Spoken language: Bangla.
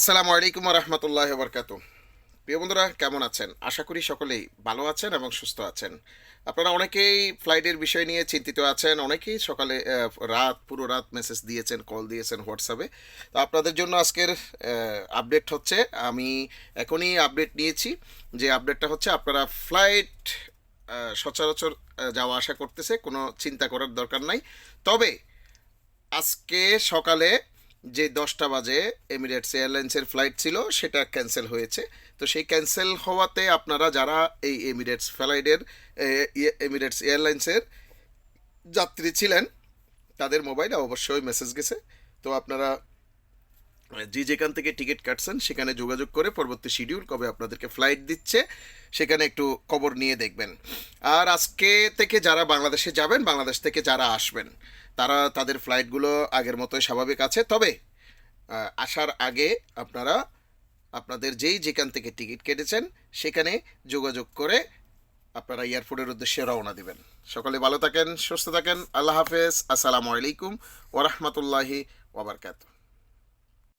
আসসালামু আলাইকুম রহমতুল্লাহ বরকাত প্রিয় বন্ধুরা, কেমন আছেন? আশা করি সকলেই ভালো আছেন এবং সুস্থ আছেন। আপনারা অনেকেই ফ্লাইটের বিষয় নিয়ে চিন্তিত আছেন, অনেকেই সকালে রাত, পুরো রাত মেসেজ দিয়েছেন কল দিয়েছেন হোয়াটসঅ্যাপে। তো আপনাদের জন্য আজকের আপডেট হচ্ছে, আমি এখনই আপডেট নিয়েছি যে আপডেটটা হচ্ছে আপনারা ফ্লাইট সচরাচর যাওয়া আসা করতেছে, কোনো চিন্তা করার দরকার নাই। তবে আজকে সকালে যে দশটা বাজে এমিরেটস এয়ারলাইন্সের ফ্লাইট ছিল, সেটা ক্যান্সেল হয়েছে। তো সেই ক্যান্সেল হওয়াতে আপনারা যারা এই এমিরেটস ফ্লাইটের এমিরেটস এয়ারলাইন্সের যাত্রী ছিলেন, তাদের মোবাইলে অবশ্যই মেসেজ গেছে। তো আপনারা, যে যেখান থেকে টিকিট কাটছেন, সেখানে যোগাযোগ করে পরবর্তী শিডিউল কবে আপনাদেরকে ফ্লাইট দিচ্ছে সেখানে একটু খবর নিয়ে দেখবেন। আর আজকে থেকে যারা বাংলাদেশে যাবেন, বাংলাদেশ থেকে যারা আসবেন, তারা তাদের ফ্লাইটগুলো আগের মতোই স্বাভাবিক আছে। তবে আসার আগে আপনারা আপনাদের যেই যেখান থেকে টিকিট কেটেছেন, সেখানে যোগাযোগ করে আপনারা এয়ারপোর্টের উদ্দেশ্যে রওনা দিবেন। সকলে ভালো থাকেন, সুস্থ থাকেন, আল্লাহ হাফেজ, আসসালামু আলাইকুম ওরহমতুল্লাহি ওবরকাত